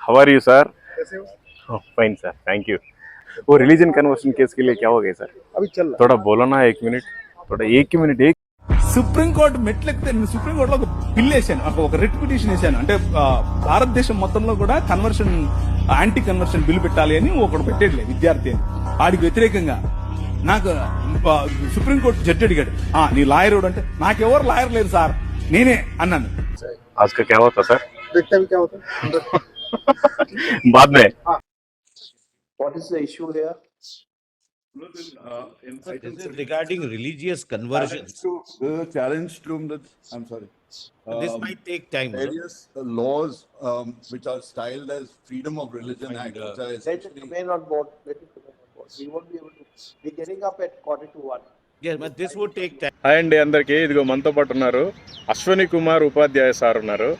how are you sir fine sir thank you वो religion conversion case के लिए क्या हो गया सर अभी चल रहा थोड़ा बोलो ना एक मिनट थोड़ा एक मिनट एक సుప్రీంకోర్టు మెట్లెక్కితే నేను సుప్రీంకోర్టులో ఒక బిల్ వేసాను ఒక- ఒక రిట్ పిటిషన్ వేసాను అంటే ఆ, భారతదేశం మొత్తంలో కూడా కన్వర్షన్ యాంటీ కన్వర్షన్ బిల్ పెట్టాలి అని ఒకడు పెట్టేట్లే విద్యార్థి అని వాడికి వ్యతిరేకంగా నాకు ఆ, సుప్రీంకోర్టు జడ్జి అడిగాడు "ఆ, నీ లాయర్ ఎవడు అంటే నాకెవరు లాయర్ లేరు సార్ నేనే అన్నాను आज का क्या होता सर देखते हैं क्या होता है बाद में What is the issue here? This is regarding religious conversions. Challenge to, there's a challenge to that, I'm sorry. This Um, might take time. no? Various uh, laws um, which are styled as Freedom of Religion And, Act, uh, which are Let it essentially. remain on board. Let it remain on board. We won't be able to. We're getting up at quarter to one. Yes, but this would take time. Hi అండి అందరికి ఇదిగో మనతో పాటు ఉన్నారు అశ్వని కుమార్ ఉపాధ్యాయ sir ఉన్నారు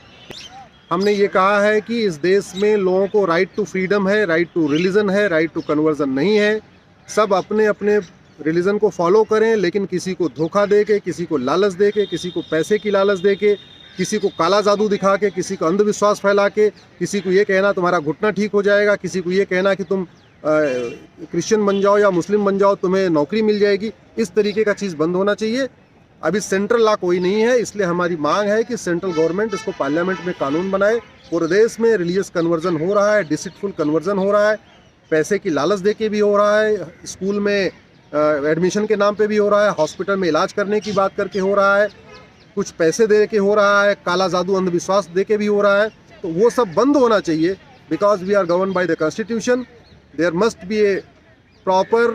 हमने ये कहा है कि इस देश में लोगों को राइट टू फ्रीडम है राइट टू रिलीजन है राइट टू कन्वर्जन नहीं है। सब अपने अपने रिलीजन को फॉलो करें, लेकिन किसी को धोखा दे के किसी को लालच दे के किसी को पैसे की लालच दे के किसी को काला जादू दिखा के किसी को अंधविश्वास फैला के किसी को ये कहना तुम्हारा घुटना ठीक हो जाएगा, किसी को ये कहना कि तुम क्रिश्चियन बन जाओ या मुस्लिम बन जाओ, तुम्हें नौकरी मिल जाएगी। इस तरीके का चीज़ बंद होना चाहिए। अभी सेंट्रल लॉ कोई नहीं है, इसलिए हमारी मांग है कि सेंट्रल गवर्नमेंट इसको पार्लियामेंट में कानून बनाए। पूरे देश में रिलीजियस कन्वर्जन हो रहा है डिसिटफुल कन्वर्जन हो रहा है, पैसे की लालच दे के भी हो रहा है स्कूल में एडमिशन के नाम पे भी हो रहा है हॉस्पिटल में इलाज करने की बात करके हो रहा है, कुछ पैसे दे के हो रहा है, काला जादू अंधविश्वास दे के भी हो रहा है तो वो सब बंद होना चाहिए because we are govern by the constitution there must be a proper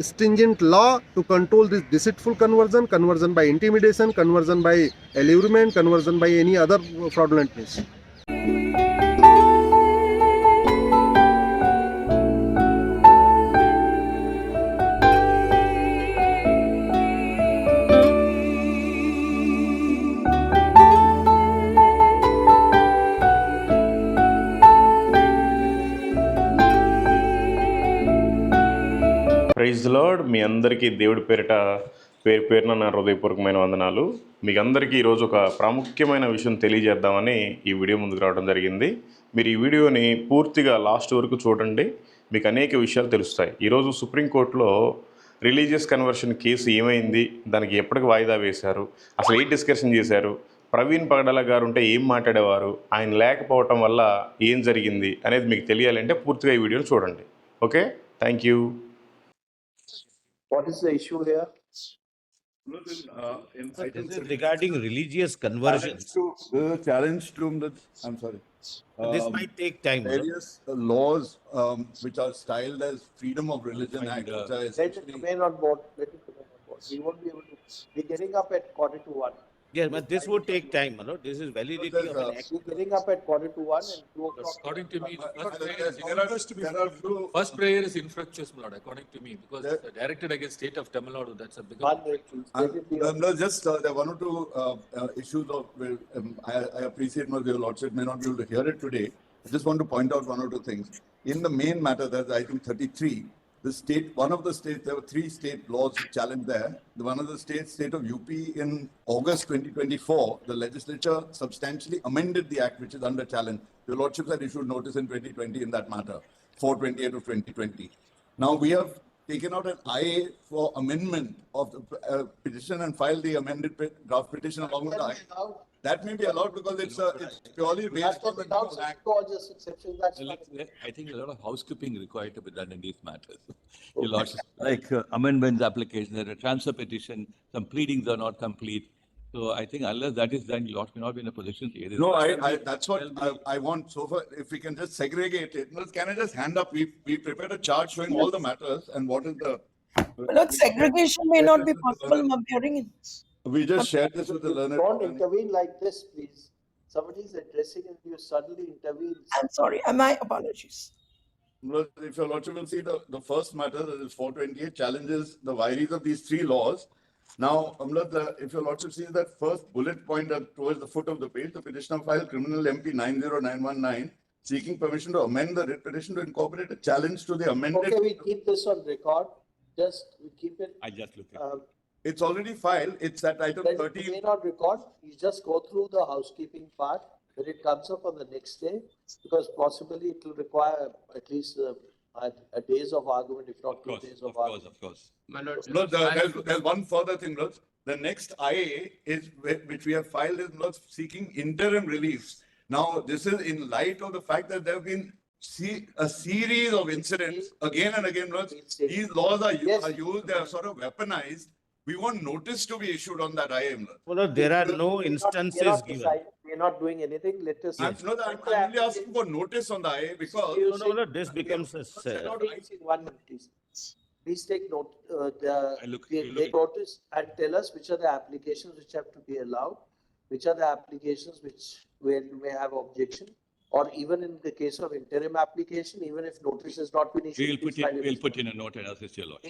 stringent law to control this deceitful conversion conversion by intimidation conversion by allurement conversion by any other fraudulent means మీ అందరికీ దేవుడి పేరిట పేరు పేరున నా హృదయపూర్వకమైన వందనాలు. మీకు అందరికీ ఈరోజు ఒక ప్రాముఖ్యమైన విషయం తెలియజేద్దామని ఈ వీడియో ముందుకు రావడం జరిగింది. మీరు ఈ వీడియోని పూర్తిగా లాస్ట్ వరకు చూడండి. మీకు అనేక విషయాలు తెలుస్తాయి. ఈరోజు సుప్రీంకోర్టులో రిలీజియస్ కన్వర్షన్ కేసు ఏమైంది? దానికి ఎప్పటికి వాయిదా వేశారు? అసలు ఏ డిస్కషన్ చేశారు? ప్రవీణ్ పగడల గారు ఉంటే ఏం మాట్లాడేవారు? ఆయన లేకపోవటం వల్ల ఏం జరిగింది? అనేది మీకు తెలియాలంటే పూర్తిగా ఈ వీడియోని చూడండి. Okay? Thank you. What is the issue here? Uh, This is regarding religious conversions. Challenge to, there's challenge to that, I'm sorry. This Um, might take time. no? Various uh, laws um, which are styled as Freedom of Religion And, Act, uh, which are Let it essentially. remain on board. Let it remain on board. We won't be able to. We're getting up at quarter to one. Yes, but this would take time. no? This is validity of an act. Getting up at quarter to one and two o'clock. According to me, the first prayer there is there are, there are few, first prayer is infructuous, my lord, according to me, because There- it's directed against state of Tamil Nadu, that's a big. One minute, please. I'm, Let it be I'm on. not just, uh, there are one or two, uh, uh, issues of, well, um, I, I appreciate my your lordship may not be able to hear it today. I just want to point out one or two things. In the main matter, there's I think thirty-three, the state, one of the states, there were three state laws challenged there. The one of the states, state of UP in August twenty twenty-four, the legislature substantially amended the act which is under challenge. Your lordships had issued notice in twenty twenty in that matter, four twenty-eight of twenty twenty. Now, we have taken out an IA for amendment of the uh, petition and filed the amended draft petition along with the Can I. be allowed. That may be allowed because it's, uh, it's purely based on can the be new act. Or just exceptions. That's Let- fine. let- I think a lot of housekeeping required to be done in these matters. Your lordship, like uh, amendments application, there a transfer petition, some pleadings are not complete. So I think unless that is done, you ought to not be in a position to hear this. No, I, I, that's what I, I want. So far, if we can just segregate it, no, can I just hand up? We, we prepared a chart showing all the matters and what is the. Look, segregation may not be possible, I'm appearing in. We just shared this with the learned. Don't intervene like this, please. Somebody's addressing and you suddenly intervene. I'm sorry, my apologies. Well, If your lordship will see the, the first matter, that is four twenty-eight, challenges the vires of these three laws. Now, Amlat, uh, if your lordship sees that first bullet point uh, towards the foot of the page, the petitioner filed criminal MP nine zero nine one nine, seeking permission to amend the writ petition to incorporate a challenge to the amended. Okay, we keep this on record. Just, we keep it. I just look at. uh, It's already filed. It's at item Let it thirteen. remain on record. You just go through the housekeeping part when it comes up on the next day, because possibly it will require at least uh, a, a days of argument, if not Of two course, days of of course, argument. of course. No, the- there's, there's one further thing, Lord. The next IA is, whi- which we have filed is not seeking interim relief. Now, this is in light of the fact that there have been see, a series of incidents again and again, Lord. These laws are, u- Yes. are used, they are sort of weaponized. We want notice to be issued on that IM, Lord. Well, no, there are no We're not- we're instances given. We're not doing anything, let us. I'm, no, I'm I'm only asking for notice on the IA because You No, no, no, this becomes a, s- No, please, in One minute, please. Please take note, uh, the, look- they look they notice and tell us which are the applications which have to be allowed, which are the applications which, where you may have objection, or even in the case of interim application, even if notice has not been issued. We'll put in, we'll put in a note and assist your lord.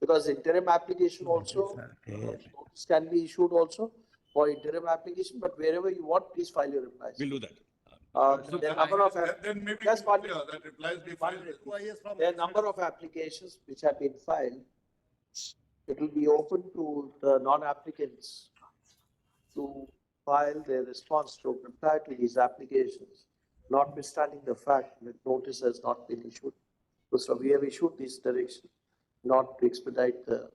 Please, because interim application also, notice can be issued also for interim application, but wherever you want, please file your replies. We'll do that. Uh, So there are then number of, I- app- Then maybe Just one that replies be filed. minute. There are number of applications which have been filed. It will be open to the non-applicants to file their response to reply to these applications, notwithstanding the fact that notice has not been issued. So we have issued this direction not to expedite the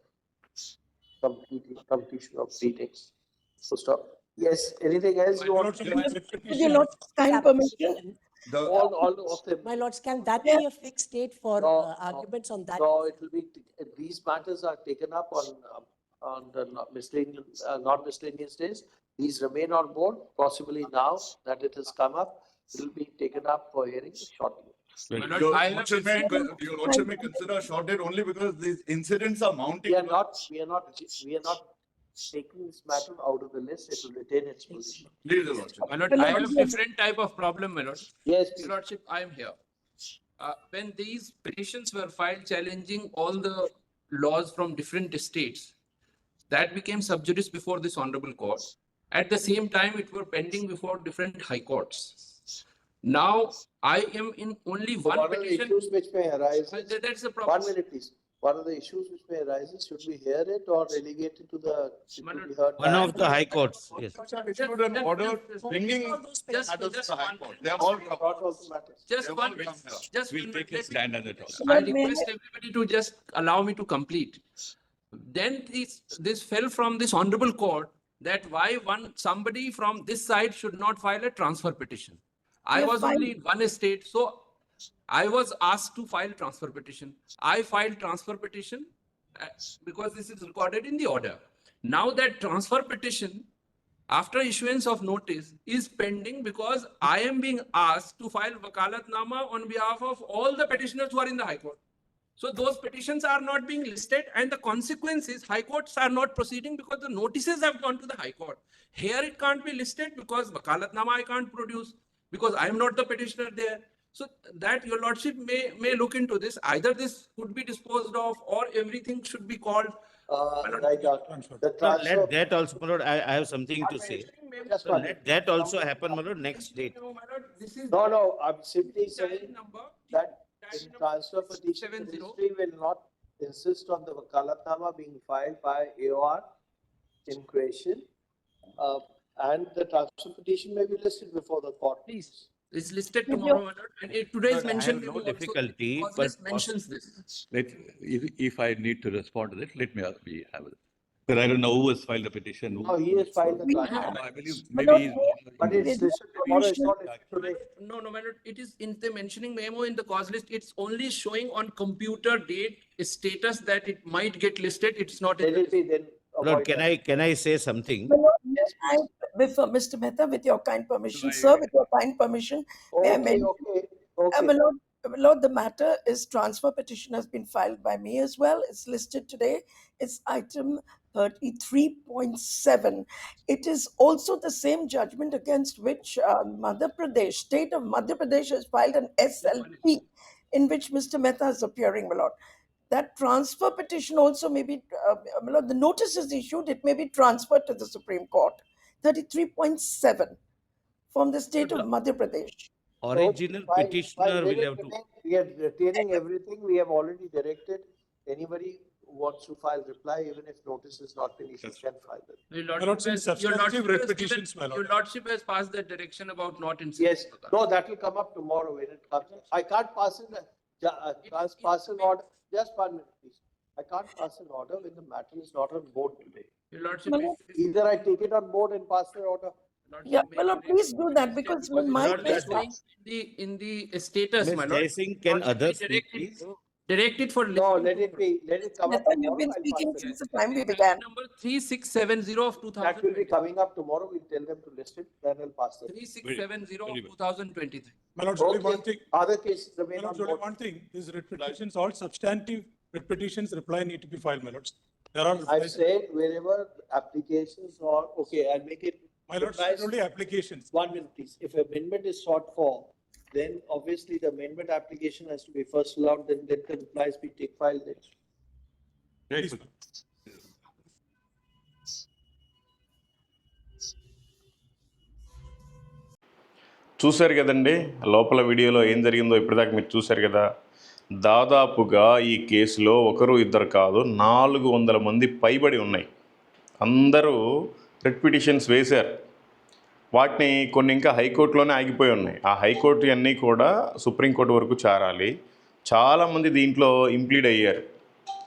completing, completion of meetings. So stop. Yes, anything else you want? to With your lord's kind permission, The, All, all of them. My lords, can that be a fixed date for No, uh, no. arguments on that? No, it will be, t- these matters are taken up on, um, on the not miscellaneous, uh, not miscellaneous days. These remain on board, possibly now that it has come up, it will be taken up for hearing shortly. Well, Your lordship may, your lordship may consider a short date only because these incidents are mounting. We are not, we are not, we are not taking this matter out of the list, it will retain its position. Please, your lordship. My lord, I have a different type of problem, my lord. Yes, Your lordship, I am here. Uh, when these petitions were filed challenging all the laws from different states, that became sub judice before this honorable court. At the same time, it were pending before different high courts. Now, I am in only So one one of the issues which may arise, Uh, that- That's the one minute please, one of the issues which may arise should we hear it or relegate it to the, it My be heard. One by- of the high courts, yes. Issued an order bringing Just, matters just to high one, court. They have all Not come. the matters. just They have one, all just. We'll take minute, a let me- stand on the topic. I I- request everybody to just allow me to complete. Then this, this fell from this honorable court that why one, somebody from this side should not file a transfer petition. I was fine. only in one state, so I was asked to file transfer petition. I filed transfer petition uh, because this is recorded in the order. Now that transfer petition, after issuance of notice, is pending because I am being asked to file wakalatnama on behalf of all the petitioners who are in the High Court. So those petitions are not being listed and the consequence is High Courts are not proceeding because the notices have gone to the High Court. Here it can't be listed because wakalatnama I can't produce because I am not the petitioner there. So that your lordship may, may look into this. Either this could be disposed of or everything should be called. Uh, right, uh, the So transfer. Let that also, my lord, I, I have something to say. Just So one let that also happen, my lord, next date. No, my lord, This is. No, no, I'm simply saying number. that tag in transfer petition, seven zero. ministry will not insist on the wakalatnama being filed by AOR in question. Uh, and the transfer petition may be listed before the court. Please, it's listed tomorrow, and it- today is Lord, I have mentioned. no below also. difficulty, Cause but list Mentions this. Let, if, if I need to respond to that, let me, ask- we have it. But I don't know who has filed the petition. who- No, he has filed the We have- No, I believe maybe. not he's- But it's listed tomorrow, it's not permission. today. No, no, my lord, it is in the mentioning memo in the cause list, it's only showing on computer date status that it might get listed, it's not. in Let the it be then. Lord, avoid can that. I, can I say something? my lord, may I, before Mr. Mehta, with your kind permission, sir, with your kind permission, may I Okay, mention- okay, okay. my lord, my lord, the matter is transfer petition has been filed by me as well. It's listed today. It's item thirty-three point seven. It is also the same judgment against which uh, Madhya Pradesh, state of Madhya Pradesh has filed an SLP in which Mr. Mehta is appearing, my lord. That transfer petition also may be, uh, my the notice is issued, it may be transferred to the Supreme Court. Thirty-three point seven from the state of Madhya Pradesh. Original Fine, fine, petitioner let will have to. We are retaining everything. We have already directed anybody wants to file reply, even if notice is not been issued, can file it. Your Lordship, lordship has, your lordship has repetitions, given- your lordship has passed the direction about not Yes, insisting. on no, that will come up tomorrow when it comes. I can't pass in, a- ja- uh, can't pass an order, just one minute, please. I can't pass an order when the matter is not on board today. Your lordship. My may- lord- Either I take it on board and pass the order, lordship Yeah, may my lord, direct please do that because because my it's not question- showing In the, in the status, Ms. my lord. Jaising, can Lordship may others speak, direct please? Direct it for. no, listing let it be, let it come up you've been speaking since the time we began. Number three six seven zero of two That will be coming up tomorrow, we'll tell them to list it, then I'll pass it. Three six seven zero of well. two thousand twenty-three. My lord, only one thing, other cases my remain on lord, only one thing, these repetitions petitions, all substantive repetitions reply need to be filed, my lords. There are, I've said wherever applications or, okay, I'll make it. my lords, not only applications. One minute, please. If amendment is sought for, then obviously the amendment application has to be first allowed, then let the replies be take filed then. Please, చూశారు కదండి లోపల వీడియోలో ఏం జరిగిందో ఇప్పటిదాకా మీరు చూశారు కదా దాదాపుగా ఈ కేసులో ఒకరు ఇద్దరు కాదు నాలుగు వందల మంది పైబడి ఉన్నాయి అందరూ రిట్ పిటిషన్స్ వేశారు వాటిని కొన్ని ఇంకా హైకోర్టులోనే ఆగిపోయి ఉన్నాయి. ఆ హైకోర్టు అన్నీ కూడా సుప్రీంకోర్టు వరకు చేరాలి. చాలామంది దీంట్లో ఇంప్లీడ్ అయ్యారు.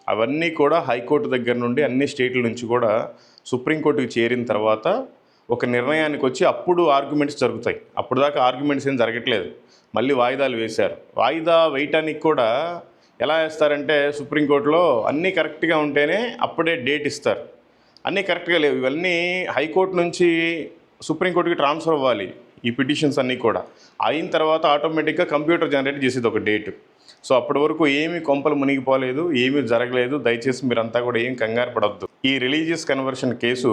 అవన్నీ కూడా హైకోర్టు దగ్గర నుండి అన్ని స్టేట్ల నుంచి కూడా సుప్రీంకోర్టుకి చేరిన తర్వాత ఒక నిర్ణయానికి వచ్చి అప్పుడు ఆర్గ్యుమెంట్స్ జరుగుతాయి. అప్పుడు దాకా ఆర్గ్యుమెంట్స్ ఏం జరగట్లేదు. మళ్ళీ వాయిదాలు వేశారు. వాయిదా వేయటానికి కూడా ఎలా వేస్తారంటే సుప్రీంకోర్టులో అన్నీ కరెక్ట్గా ఉంటేనే అప్పుడే డేట్ ఇస్తారు. అన్నీ కరెక్ట్గా లేవు. ఇవన్నీ హైకోర్టు నుంచి సుప్రీంకోర్టుకి ట్రాన్స్ఫర్ అవ్వాలి ఈ పిటిషన్స్ అన్నీ కూడా. అయిన తర్వాత ఆటోమేటిక్గా కంప్యూటర్ జనరేట్ చేసేది ఒక డేట్. సో అప్పటి వరకు ఏమీ కొంపలు మునిగిపోలేదు ఏమీ జరగలేదు. దయచేసి మీరంతా కూడా ఏం కంగారు పడద్దు. ఈ రిలీజియస్ కన్వర్షన్ కేసు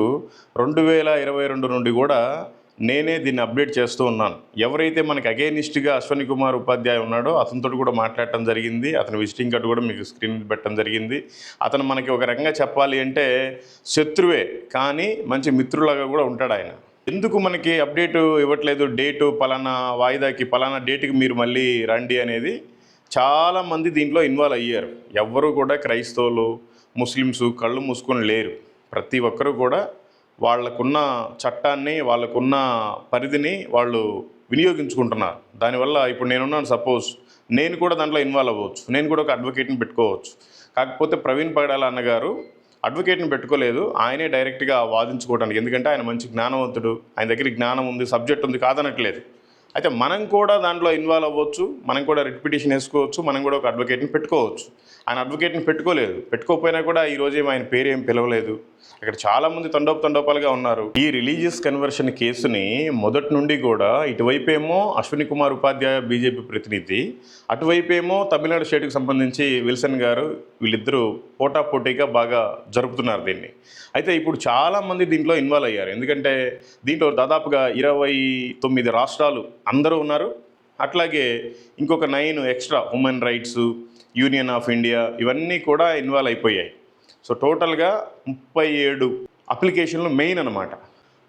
రెండు వేల ఇరవై రెండు నుండి కూడా నేనే దీన్ని అప్డేట్ చేస్తూ ఉన్నాను. ఎవరైతే మనకి అగైనిస్ట్గా అశ్వని కుమార్ ఉపాధ్యాయ ఉన్నాడో అతనితో కూడా మాట్లాడటం జరిగింది. అతని విజిటింగ్ కార్డు కూడా మీకు స్క్రీన్ పెట్టడం జరిగింది. అతను మనకి ఒక రకంగా చెప్పాలి అంటే శత్రువే కానీ మంచి మిత్రులాగా కూడా ఉంటాడు ఆయన. ఎందుకు మనకి అప్డేట్ ఇవ్వట్లేదు? డేటు పలానా వాయిదాకి పలానా డేట్కి మీరు మళ్ళీ రండి అనేది చాలామంది దీంట్లో ఇన్వాల్వ్ అయ్యారు. ఎవ్వరు కూడా క్రైస్తవులు ముస్లిమ్స్ కళ్ళు మూసుకొని లేరు. ప్రతి ఒక్కరూ కూడా వాళ్ళకున్న చట్టాన్ని వాళ్ళకున్న పరిధిని వాళ్ళు వినియోగించుకుంటున్నారు. దానివల్ల ఇప్పుడు నేనున్నాను సపోజ్ నేను కూడా దాంట్లో ఇన్వాల్వ్ అవ్వచ్చు. నేను కూడా ఒక అడ్వకేట్ని పెట్టుకోవచ్చు. కాకపోతే ప్రవీణ్ పగడాల అన్నగారు అడ్వకేట్ని పెట్టుకోలేదు. ఆయనే డైరెక్ట్గా వాదించుకోవడానికి ఎందుకంటే ఆయన మంచి జ్ఞానవంతుడు. ఆయన దగ్గర జ్ఞానం ఉంది సబ్జెక్ట్ ఉంది కాదనట్లేదు. అయితే మనం కూడా దాంట్లో ఇన్వాల్వ్ అవ్వచ్చు. మనం కూడా రిట్ పిటిషన్ వేసుకోవచ్చు. మనం కూడా ఒక అడ్వకేట్ని పెట్టుకోవచ్చు. ఆయన అడ్వకేట్ని పెట్టుకోలేదు. పెట్టుకోకపోయినా కూడా ఈ ఏమి ఆయన పేరు ఏం పిలవలేదు. అక్కడ చాలామంది తండోపు తండోపాలుగా ఉన్నారు. ఈ రిలీజియస్ కన్వర్షన్ కేసుని మొదటి నుండి కూడా ఇటువైపేమో అశ్విని కుమార్ ఉపాధ్యాయ బీజేపీ ప్రతినిధి అటువైపేమో తమిళనాడు స్టేట్కి సంబంధించి విల్సన్ గారు వీళ్ళిద్దరూ పోటాపోటీగా బాగా జరుపుతున్నారు దీన్ని. అయితే ఇప్పుడు చాలామంది దీంట్లో ఇన్వాల్వ్ అయ్యారు. ఎందుకంటే దీంట్లో దాదాపుగా ఇరవై తొమ్మిది రాష్ట్రాలు అందరూ ఉన్నారు. అట్లాగే ఇంకొక nine extra women rights union of India ఇవన్నీ కూడా ఇన్వాల్వ్ అయిపోయాయి. సో టోటల్గా ముప్పై ఏడు అప్లికేషన్లు మెయిన్ అనమాట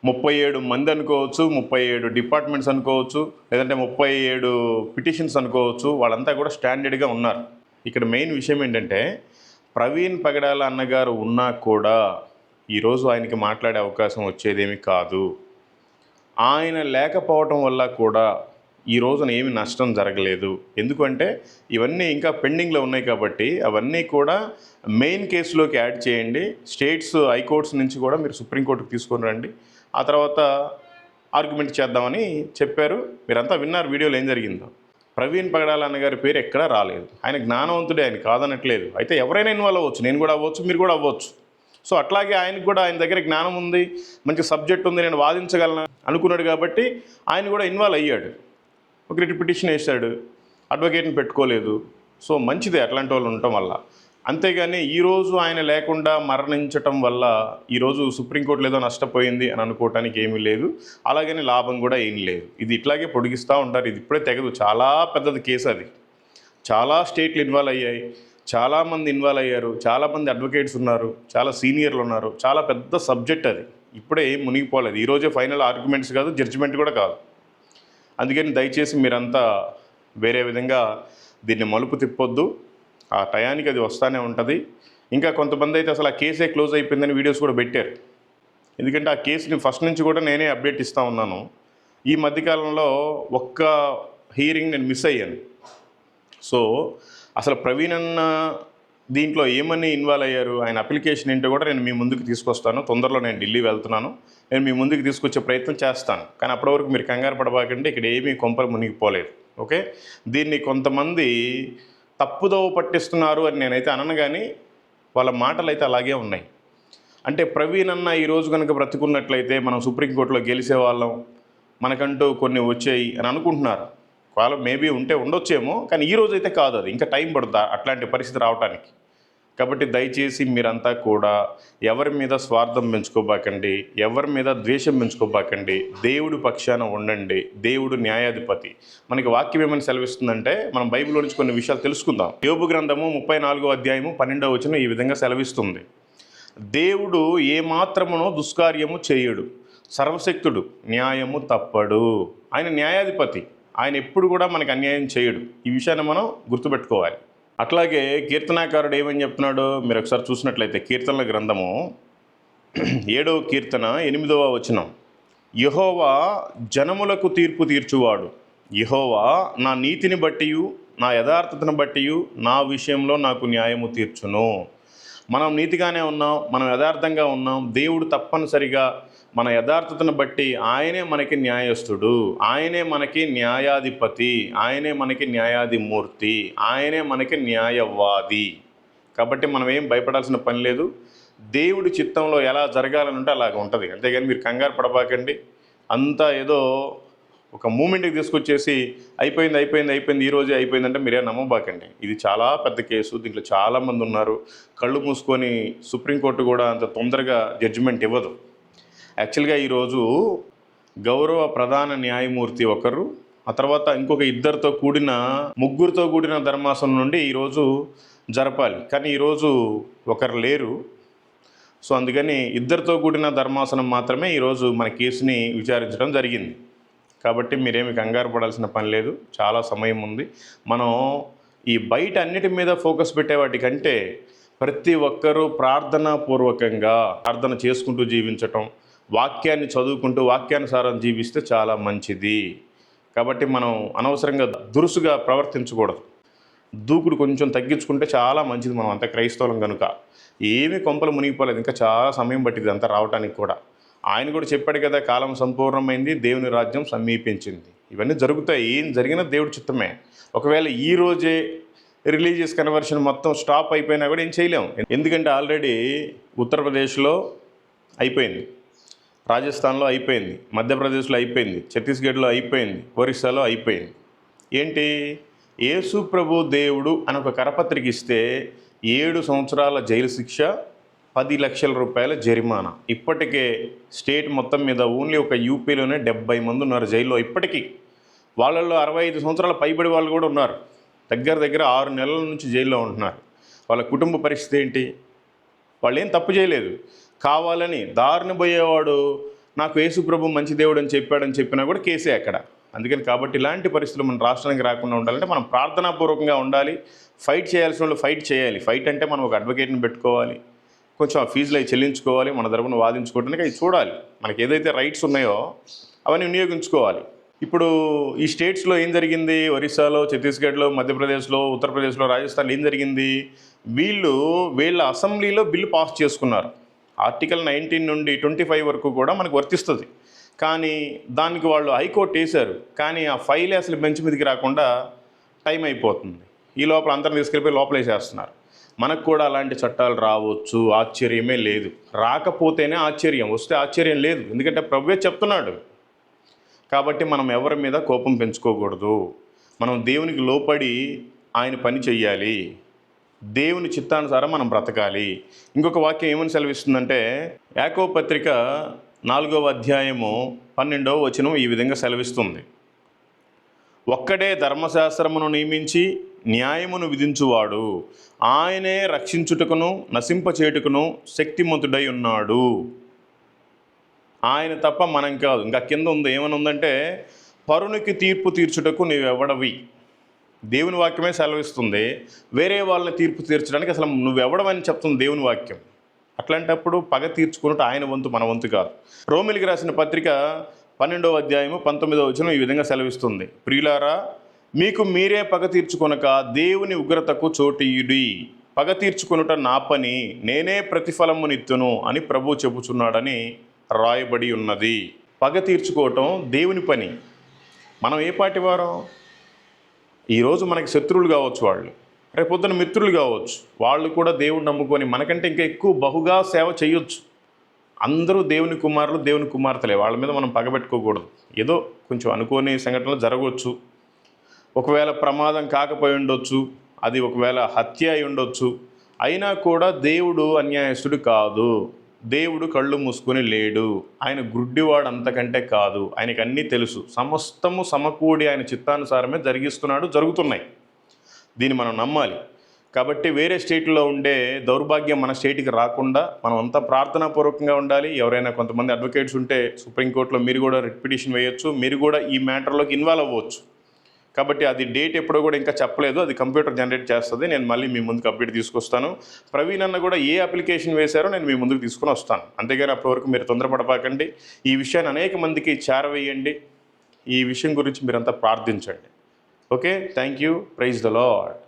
ముప్పై ఏడు మంది అనుకోవచ్చు ముప్పై ఏడు డిపార్ట్మెంట్స్ అనుకోవచ్చు లేదంటే ముప్పై ఏడు పిటిషన్స్ అనుకోవచ్చు వాళ్ళంతా కూడా స్టాండర్డ్గా ఉన్నారు. ఇక్కడ మెయిన్ విషయం ఏంటంటే ప్రవీణ్ పగడాల అన్నగారు ఉన్నా కూడా ఈరోజు ఆయనకి మాట్లాడే అవకాశం వచ్చేదేమి కాదు. ఆయన లేకపోవటం వల్ల కూడా ఈ రోజున ఏమి నష్టం జరగలేదు. ఎందుకంటే ఇవన్నీ ఇంకా పెండింగ్లో ఉన్నాయి కాబట్టి అవన్నీ కూడా మెయిన్ కేసులోకి యాడ్ చేయండి. స్టేట్స్ హైకోర్ట్స్ నుంచి కూడా మీరు సుప్రీంకోర్టుకు తీసుకొని రండి. ఆ తర్వాత ఆర్గ్యుమెంట్ చేద్దామని చెప్పారు. మీరంతా విన్నారు వీడియోలో ఏం జరిగిందో. ప్రవీణ్ పగడాల అన్నగారి పేరు ఎక్కడా రాలేదు. ఆయన జ్ఞానవంతుడే ఆయన కాదనట్లేదు. అయితే ఎవరైనా ఇన్వాల్వ్ అవ్వచ్చు. నేను కూడా అవ్వచ్చు మీరు కూడా అవ్వచ్చు. సో అట్లాగే ఆయనకు కూడా ఆయన దగ్గర జ్ఞానం ఉంది మంచి సబ్జెక్ట్ ఉంది నేను వాదించగలను అనుకున్నాడు కాబట్టి ఆయన కూడా ఇన్వాల్వ్ అయ్యాడు. ఒక రిట్ పిటిషన్ వేశాడు. అడ్వకేట్ని పెట్టుకోలేదు. సో మంచిదే అట్లాంటి వాళ్ళు ఉండటం వల్ల. అంతేగాని ఈరోజు ఆయన లేకుండా మరణించటం వల్ల ఈరోజు సుప్రీంకోర్టులో ఏదో నష్టపోయింది అని అనుకోవటానికి ఏమీ లేదు. అలాగని లాభం కూడా ఏమీ లేదు. ఇది ఇట్లాగే పొడిగిస్తూ ఉంటారు. ఇది ఇప్పుడే తెగదు. చాలా పెద్దది కేసు అది. చాలా స్టేట్లు ఇన్వాల్వ్ అయ్యాయి. చాలామంది ఇన్వాల్వ్ అయ్యారు. చాలామంది అడ్వకేట్స్ ఉన్నారు. చాలా సీనియర్లు ఉన్నారు. చాలా పెద్ద సబ్జెక్ట్ అది. ఇప్పుడే ఏం మునిగిపోలేదు ఈరోజే ఫైనల్ ఆర్గ్యుమెంట్స్ కాదు జడ్జిమెంట్ కూడా కాదు. అందుకని దయచేసి మీరంతా వేరే విధంగా దీన్ని మలుపు తిప్పొద్దు. ఆ టయానికి అది వస్తూనే ఉంటుంది. ఇంకా కొంతమంది అయితే అసలు ఆ కేసే క్లోజ్ అయిపోయిందని వీడియోస్ కూడా పెట్టారు. ఎందుకంటే ఆ కేసుని ఫస్ట్ నుంచి కూడా నేనే అప్డేట్ ఇస్తూ ఉన్నాను. ఈ మధ్యకాలంలో ఒక్క హీరింగ్ నేను మిస్ అయ్యాను. సో అసలు ప్రవీణ్ అన్న దీంట్లో ఏమని ఇన్వాల్వ్ అయ్యారు? ఆయన అప్లికేషన్ ఏంటో కూడా నేను మీ ముందుకు తీసుకొస్తాను. తొందరలో నేను ఢిల్లీ వెళ్తున్నాను. నేను మీ ముందుకు తీసుకొచ్చే ప్రయత్నం చేస్తాను. కానీ అప్పటి వరకు మీరు కంగారు పడబాకండి ఇక్కడ ఏమీ కొంపలు మునిగిపోలేదు. ఓకే? దీన్ని కొంతమంది తప్పుదోవ పట్టిస్తున్నారు అని నేనైతే అనను కానీ వాళ్ళ మాటలు అయితే అలాగే ఉన్నాయి. అంటే ప్రవీణ్ అన్న ఈరోజు కనుక బ్రతుకున్నట్లయితే మనం సుప్రీంకోర్టులో గెలిచే వాళ్ళం మనకంటూ కొన్ని వచ్చాయి అని అనుకుంటున్నారు. వాళ్ళు మేబీ ఉంటే ఉండొచ్చేమో కానీ ఈ అయితే కాదు అది. ఇంకా టైం పడుతుంది అట్లాంటి పరిస్థితి రావడానికి కాబట్టి దయచేసి మీరంతా కూడా ఎవరి మీద స్వార్థం పెంచుకోబాకండి ఎవరి మీద ద్వేషం పెంచుకోబాకండి దేవుడు పక్షాన ఉండండి దేవుడు న్యాయాధిపతి. మనకి వాక్యం ఏమని సెలవిస్తుందంటే మనం బైబిల్లో నుంచి కొన్ని విషయాలు తెలుసుకుందాం. యోబు గ్రంథము ముప్పై నాలుగో అధ్యాయము పన్నెండవ వచనం ఈ విధంగా సెలవిస్తుంది. దేవుడు ఏమాత్రమునో దుష్కార్యము చేయడు సర్వశక్తుడు న్యాయము తప్పడు. ఆయన న్యాయాధిపతి ఆయన ఎప్పుడు కూడా మనకి అన్యాయం చేయడు. ఈ విషయాన్ని మనం గుర్తుపెట్టుకోవాలి. అట్లాగే కీర్తనాకారుడు ఏమని చెప్తున్నాడు? మీరు ఒకసారి చూసినట్లయితే కీర్తనల గ్రంథము ఏడవ కీర్తన ఎనిమిదవ వచనం. యహోవా జనములకు తీర్పు తీర్చువాడు. యహోవా నా నీతిని బట్టియు నా యథార్థతను బట్టియు నా విషయంలో నాకు న్యాయము తీర్చును. మనం నీతిగానే ఉన్నాం మనం యథార్థంగా ఉన్నాం దేవుడు తప్పనిసరిగా మన యథార్థతను బట్టి ఆయనే మనకి న్యాయస్థుడు ఆయనే మనకి న్యాయాధిపతి ఆయనే మనకి న్యాయాధిమూర్తి ఆయనే మనకి న్యాయవాది. కాబట్టి మనం ఏం భయపడాల్సిన పని లేదు. దేవుడి చిత్తంలో ఎలా జరగాలని ఉంటే అలాగ ఉంటుంది. అంతేగాని మీరు కంగారు పడబాకండి. అంతా ఏదో ఒక మూమెంట్కి తీసుకొచ్చేసి అయిపోయింది అయిపోయింది అయిపోయింది ఈ రోజే అయిపోయిందంటే మీరే నమ్మబాకండి. ఇది చాలా పెద్ద కేసు. దీంట్లో చాలామంది ఉన్నారు. కళ్ళు మూసుకొని సుప్రీంకోర్టు కూడా అంత తొందరగా జడ్జిమెంట్ ఇవ్వదు. యాక్చువల్గా ఈరోజు గౌరవ ప్రధాన న్యాయమూర్తి ఒకరు ఆ తర్వాత ఇంకొక ఇద్దరితో కూడిన ముగ్గురితో కూడిన ధర్మాసనం నుండి ఈరోజు జరపాలి. కానీ ఈరోజు ఒకరు లేరు. సో అందుకని ఇద్దరితో కూడిన ధర్మాసనం మాత్రమే ఈరోజు మన కేసుని విచారించడం జరిగింది. కాబట్టి మీరేమి కంగారు పడాల్సిన పని లేదు. చాలా సమయం ఉంది. మనం ఈ బయట అన్నిటి మీద ఫోకస్ పెట్టే వాటికంటే ప్రతి ఒక్కరూ ప్రార్థనాపూర్వకంగా ప్రార్థన చేసుకుంటూ జీవించటం వాక్యాన్ని చదువుకుంటూ వాక్యానుసారం జీవిస్తే చాలా మంచిది. కాబట్టి మనం అనవసరంగా దురుసుగా ప్రవర్తించకూడదు. దూకుడు కొంచెం తగ్గించుకుంటే చాలా మంచిది మనం అంత క్రైస్తవులం కనుక ఏమీ కొంపలు మునిగిపోలేదు. ఇంకా చాలా సమయం పట్టింది అంతా రావడానికి కూడా. ఆయన కూడా చెప్పాడు కదా కాలం సంపూర్ణమైంది దేవుని రాజ్యం సమీపించింది. ఇవన్నీ జరుగుతాయి. ఏం జరిగినా దేవుడి చిత్తమే. ఒకవేళ ఈ రోజే రిలీజియస్ కన్వర్షన్ మొత్తం స్టాప్ అయిపోయినా కూడా ఏం చేయలేం. ఎందుకంటే ఆల్రెడీ ఉత్తరప్రదేశ్లో అయిపోయింది. రాజస్థాన్లో అయిపోయింది మధ్యప్రదేశ్లో అయిపోయింది ఛత్తీస్గఢ్లో అయిపోయింది ఒరిస్సాలో అయిపోయింది. ఏంటి? యేసు ప్రభు దేవుడు అని ఒక కరపత్రిక ఇస్తే ఏడు సంవత్సరాల జైలు శిక్ష పది లక్షల రూపాయల జరిమానా. ఇప్పటికే స్టేట్ మొత్తం మీద ఓన్లీ ఒక యూపీలోనే డెబ్బై మంది ఉన్నారు జైల్లో ఇప్పటికీ. వాళ్ళల్లో అరవై ఐదు సంవత్సరాల పైబడి వాళ్ళు కూడా ఉన్నారు. దగ్గర దగ్గర ఆరు నెలల నుంచి జైల్లో ఉంటున్నారు. వాళ్ళ కుటుంబ పరిస్థితి ఏంటి? వాళ్ళు ఏం తప్పు చేయలేదు. కావాలని దారిని పోయేవాడు నాకు యేసుప్రభు మంచి దేవుడు అని చెప్పాడని చెప్పినా కూడా కేసే అక్కడ. అందుకని కాబట్టి ఇలాంటి పరిస్థితులు మన రాష్ట్రానికి రాకుండా ఉండాలంటే మనం ప్రార్థనాపూర్వకంగా ఉండాలి. ఫైట్ చేయాల్సిన వాళ్ళు ఫైట్ చేయాలి. ఫైట్ అంటే మనం ఒక అడ్వకేట్ని పెట్టుకోవాలి. కొంచెం ఆ ఫీజులు అవి చెల్లించుకోవాలి. మన తరపున వాదించుకోవడానికి అవి చూడాలి. మనకి ఏదైతే రైట్స్ ఉన్నాయో అవన్నీ వినియోగించుకోవాలి. ఇప్పుడు ఈ స్టేట్స్లో ఏం జరిగింది? ఒరిస్సాలో ఛత్తీస్గఢ్లో మధ్యప్రదేశ్లో ఉత్తరప్రదేశ్లో రాజస్థాన్లో ఏం జరిగింది? వీళ్ళు వీళ్ళ అసెంబ్లీలో బిల్లు పాస్ చేసుకున్నారు. ఆర్టికల్ నైన్టీన్ నుండి ట్వంటీ ఫైవ్ వరకు కూడా మనకు వర్తిస్తుంది. కానీ దానికి వాళ్ళు హైకోర్టు వేశారు. కానీ ఆ ఫైల్ అసలు బెంచ్ మీదకి రాకుండా టైం అయిపోతుంది. ఈ లోపల అందరిని తీసుకెళ్ళిపోయి లోపల చేస్తున్నారు మనకు కూడా అలాంటి చట్టాలు రావచ్చు ఆశ్చర్యమే లేదు. రాకపోతేనే ఆశ్చర్యం వస్తే ఆశ్చర్యం లేదు. ఎందుకంటే ప్రభువే చెప్తున్నాడు. కాబట్టి మనం ఎవరి మీద కోపం పెంచుకోకూడదు. మనం దేవునికి లోపడి ఆయన పని చెయ్యాలి. దేవుని చిత్తానుసారం మనం బ్రతకాలి. ఇంకొక వాక్యం ఏమని సెలవిస్తుందంటే యాకో పత్రిక నాలుగవ అధ్యాయము పన్నెండవ వచనం ఈ విధంగా సెలవిస్తుంది. ఒక్కడే ధర్మశాస్త్రమును నియమించి న్యాయమును విధించువాడు. ఆయనే రక్షించుటకును నశింపచేటుకును శక్తిమంతుడై ఉన్నాడు. ఆయన తప్ప మనం కాదు. ఇంకా కింద ఉంది. ఏమని ఉందంటే పరునికి తీర్పు తీర్చుటకు నీవెవడవి? దేవుని వాక్యమే సెలవిస్తుంది. వేరే వాళ్ళని తీర్పు తీర్చడానికి అసలు నువ్వెవడమని చెప్తుంది దేవుని వాక్యం. అట్లాంటప్పుడు పగ తీర్చుకున్నట్టు ఆయన వంతు మన వంతు కాదు. రోమిలికి రాసిన పత్రిక పన్నెండవ అధ్యాయము పంతొమ్మిదవ వచనం ఈ విధంగా సెలవిస్తుంది. ప్రియులారా మీకు మీరే పగ తీర్చుకొనక దేవుని ఉగ్రతకు చోటీయుడి. పగ తీర్చుకొనుట నా పని నేనే ప్రతిఫలమునిత్తును అని ప్రభు చెబుచున్నాడని రాయబడి ఉన్నది. పగ తీర్చుకోవటం దేవుని పని. మనం ఏ పాటి వారం? ఈరోజు మనకి శత్రువులు కావచ్చు వాళ్ళు. రేపు పొద్దున మిత్రులు కావచ్చు. వాళ్ళు కూడా దేవుడిని నమ్ముకొని మనకంటే ఇంకా ఎక్కువ బహుగా సేవ చేయొచ్చు. అందరూ దేవుని కుమారులు దేవుని కుమార్తెలే. వాళ్ళ మీద మనం పగబెట్టుకోకూడదు ఏదో కొంచెం అనుకోని సంఘటనలు జరగవచ్చు. ఒకవేళ ప్రమాదం కాకపోయి ఉండొచ్చు. అది ఒకవేళ హత్య అయి ఉండొచ్చు. అయినా కూడా దేవుడు అన్యాయస్తుడు కాదు. దేవుడు కళ్ళు మూసుకొని లేడు. ఆయన గుడ్డివాడు అంతకంటే కాదు. ఆయనకు అన్నీ తెలుసు. సమస్తము సమకూడి ఆయన చిత్తానుసారమే జరిగిస్తున్నాడు జరుగుతున్నాయి. దీన్ని మనం నమ్మాలి. కాబట్టి వేరే స్టేట్లో ఉండే దౌర్భాగ్యం మన స్టేట్కి రాకుండా మనం అంతా ప్రార్థనాపూర్వకంగా ఉండాలి. ఎవరైనా కొంతమంది అడ్వకేట్స్ ఉంటే సుప్రీంకోర్టులో మీరు కూడా రిట్ పిటిషన్ వేయొచ్చు. మీరు కూడా ఈ మ్యాటర్లోకి ఇన్వాల్వ్ అవ్వచ్చు. కాబట్టి అది డేట్ ఎప్పుడో కూడా ఇంకా చెప్పలేదు. అది కంప్యూటర్ జనరేట్ చేస్తుంది. నేను మళ్ళీ మీ ముందుకు అప్డేట్ తీసుకొస్తాను. ప్రవీణ్ అన్న కూడా ఏ అప్లికేషన్ వేశారో నేను మీ ముందుకు తీసుకొని వస్తాను. అంతేగాని అప్పటివరకు మీరు తొందరపడపాకండి ఈ విషయాన్ని అనేక మందికి చేరవేయండి. ఈ విషయం గురించి మీరంతా ప్రార్థించండి. Okay? Thank you praise the lord